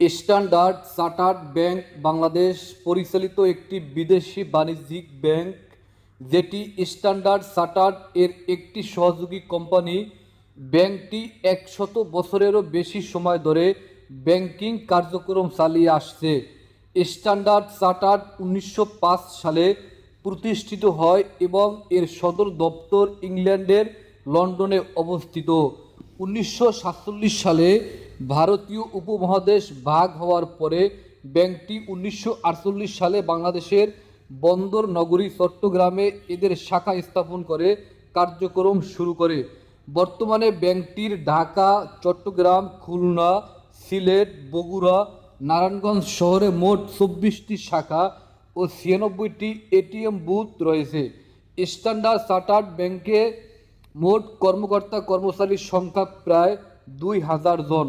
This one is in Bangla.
স্ট্যান্ডার্ড চার্টার্ড ব্যাংক বাংলাদেশ পরিচালিত একটি বিদেশি বাণিজ্যিক ব্যাংক, যেটি স্ট্যান্ডার্ড চার্টার্ড এর একটি সহযোগী কোম্পানি। ব্যাংকটি একশত বছরেরও বেশি সময় ধরে ব্যাংকিং কার্যক্রম চালিয়ে আসছে। স্ট্যান্ডার্ড চার্টার্ড উনিশশো পাঁচ সালে প্রতিষ্ঠিত হয় এবং এর সদর দপ্তর ইংল্যান্ডের লন্ডনে অবস্থিত। উনিশশো সাতচল্লিশ সালে ভারতীয় উপমহাদেশ ভাগ হওয়ার পরে ব্যাংকটি উনিশশো আটচল্লিশ সালে বাংলাদেশের বন্দর নগরী চট্টগ্রামে এদের শাখা স্থাপন করে কার্যক্রম শুরু করে। বর্তমানে ব্যাংকটির ঢাকা, চট্টগ্রাম, খুলনা, সিলেট, বগুড়া, নারায়ণগঞ্জ শহরে মোট চব্বিশটি শাখা ও ছিয়ানব্বইটি এটিএম বুথ রয়েছে। স্ট্যান্ডার্ড চার্টার্ড ব্যাংকে মোট কর্মকর্তা কর্মচারীর সংখ্যা প্রায় দুই হাজার জন।